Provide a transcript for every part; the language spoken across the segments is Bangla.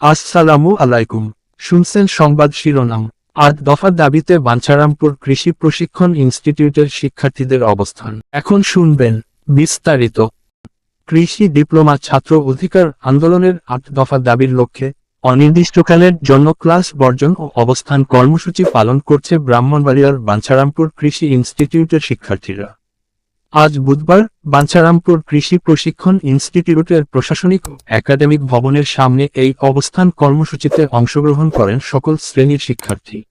আসসালামু আলাইকুম। শুনছেন সংবাদ শিরোনাম। আট দফা দাবিতে বাঞ্ছারামপুর কৃষি প্রশিক্ষণ ইনস্টিটিউটের শিক্ষার্থীদের অবস্থান। এখন শুনবেন বিস্তারিত। কৃষি ডিপ্লোমা ছাত্র অধিকার আন্দোলনের আট দফা দাবির লক্ষ্যে অনির্দিষ্টকালের জন্য ক্লাস বর্জন ও অবস্থান কর্মসূচি পালন করছে ব্রাহ্মণবাড়িয়ার বাঞ্ছারামপুর কৃষি ইনস্টিটিউটের শিক্ষার্থীরা। আজ বুধবার বাঞ্ছারামপুর কৃষি প্রশিক্ষণ ইনস্টিটিউটের প্রশাসনিক ও একাডেমিক ভবনের সামনে এই অবস্থান কর্মসূচিতে অংশগ্রহণ করেন সকল শ্রেণির শিক্ষার্থী।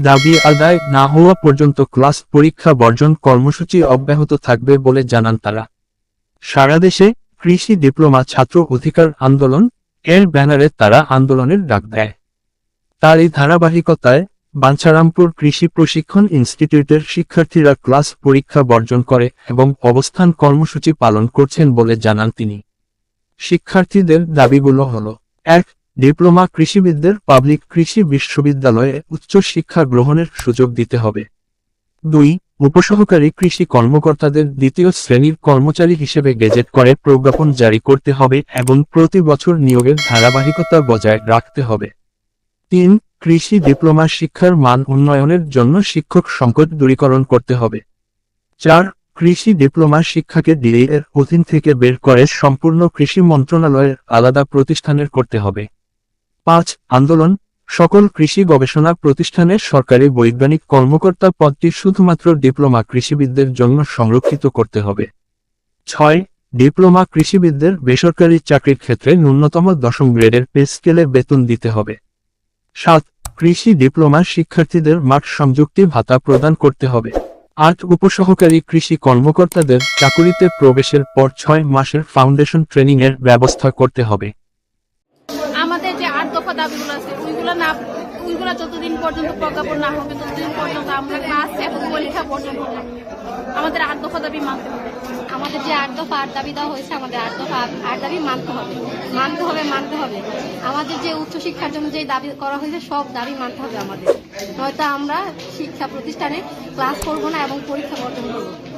দাবি আদায় না হওয়া পর্যন্ত ক্লাস পরীক্ষা বর্জন কর্মসূচি অব্যাহত থাকবে বলে জানান তারা। সারা দেশে কৃষি ডিপ্লোমা ছাত্র অধিকার আন্দোলন, এর ব্যানারে তারা আন্দোলনের ডাক দেয়। তার এই ধারাবাহিকতায় বাঞ্ছারামপুর কৃষি প্রশিক্ষণ ইনস্টিটিউটের শিক্ষার্থীরা ক্লাস পরীক্ষা বর্জন করে এবং অবস্থান কর্মসূচি পালন করছেন বলে জানান তিনি। শিক্ষার্থীদের দাবিগুলো হল, এক, ডিপ্লোমা কৃষিবিদদের পাবলিক কৃষি বিশ্ববিদ্যালয়ে উচ্চ শিক্ষা গ্রহণের সুযোগ দিতে হবে। দুই, উপসহকারী কৃষি কর্মকর্তাদের দ্বিতীয় শ্রেণির কর্মচারী হিসেবে গেজেট করে প্রজ্ঞাপন জারি করতে হবে এবং প্রতি বছর নিয়োগের ধারাবাহিকতা বজায় রাখতে হবে। তিন কৃষি ডিপ্লোমা শিক্ষার মান উন্নয়নের জন্য শিক্ষক সংকট দূরীকরণ করতে হবে। চার, কৃষি ডিপ্লোমা শিক্ষাকে ডিএ এর অধীন থেকে বের করে সম্পূর্ণ কৃষি মন্ত্রণালয়ের আলাদা প্রতিষ্ঠানের করতে হবে। পাঁচ, আন্দোলন। সকল কৃষি গবেষণা প্রতিষ্ঠানের সরকারি বৈজ্ঞানিক কর্মকর্তা পদটি শুধুমাত্র ডিপ্লোমা কৃষিবিদদের জন্য সংরক্ষিত করতে হবে। ছয়, ডিপ্লোমা কৃষিবিদদের বেসরকারি চাকরির ক্ষেত্রে ন্যূনতম দশম গ্রেডের পে স্কেলে বেতন দিতে হবে। সাত কৃষি ডিপ্লোমা শিক্ষার্থীদের মাঠ সংযুক্তি ভাতা প্রদান করতে হবে। আট উপসহকারী কৃষি কর্মকর্তাদের চাকুরিতে প্রবেশের পর ছয় মাসের ফাউন্ডেশন ট্রেনিং এর ব্যবস্থা করতে হবে। আমাদের যে আট দফা দাবিগুলো আছে, ওইগুলো না ওইগুলো যতদিন পর্যন্ত প্রজ্ঞাপন না হবে, ততদিন পর্যন্ত আমরা ক্লাস এবং পরীক্ষা বর্জন করব আমাদের আট দফা দাবি মানতে হবে। আমাদের যে আট দফা আট দাবি দেওয়া হয়েছে, আমাদের আট দফা আট- দাবি মানতে হবে। মানতে হবে মানতে হবে। আমাদের যে উচ্চশিক্ষার জন্য যে দাবি করা হয়েছে, সব দাবি মানতে হবে আমাদের। নয়তো আমরা শিক্ষা প্রতিষ্ঠানে ক্লাস করব না এবং পরীক্ষা বর্জন করব।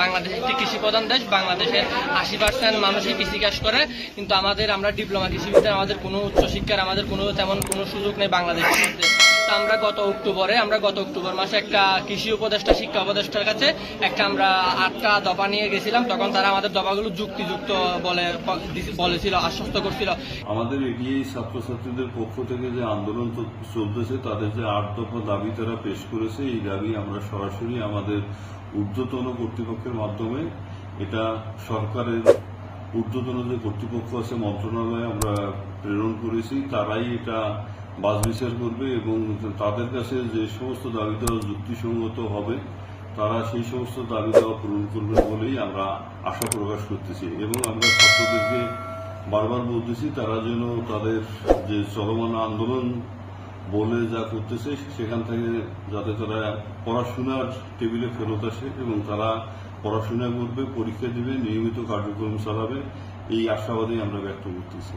বাংলাদেশ একটি কৃষি প্রধান দেশ, বাংলাদেশের আশি পার্সেন্ট মানুষই কৃষিকাজ করে, কিন্তু আমাদের আমরা ডিপ্লোমা কৃষিবিদ্যায় আমাদের কোনো উচ্চশিক্ষার আমাদের কোনো তেমন কোনো সুযোগ নেই বাংলাদেশের মধ্যে। তা আমরা গত অক্টোবরে, আমরা গত অক্টোবর মাসে একটা কৃষি উপদেষ্টা, শিক্ষা উপদেষ্টার কাছে একটা আমরা আটটা দফা নিয়ে গেছিলাম। তখন তারা আমাদের দফাগুলো যুক্তিযুক্ত বলে বলেছিল, আশ্বস্ত করছিল। আমাদের এগিয়ে ছাত্রছাত্রীদের পক্ষ থেকে যে আন্দোলন চলতেছে, তাদের যে আট দফা দাবি তারা পেশ করেছে, এই দাবি আমরা সরাসরি আমাদের ঊর্ধ্বতন কর্তৃপক্ষের মাধ্যমে, এটা সরকারের ঊর্ধ্বতন যে কর্তৃপক্ষ আছে, মন্ত্রণালয়ে আমরা প্রেরণ করেছি, তারাই এটা বাজ বিচার করবে এবং তাদের কাছে যে সমস্ত দাবি দেওয়া যুক্তিসঙ্গত হবে, তারা সেই সমস্ত দাবি দেওয়া পূরণ করবে বলেই আমরা আশা প্রকাশ করতেছি এবং আমরা ছাত্রদেরকে বারবার বলতেছি, তারা যেন তাদের যে চলমান আন্দোলন বলে যা করতেছে, সেখান থেকে যাতে তারা পড়াশোনার টেবিলে ফেরত আসে এবং তারা পড়াশোনা করবে, পরীক্ষা দেবে, নিয়মিত কার্যক্রম চালাবে, এই আশাবাদী আমরা ব্যক্ত করতেছি।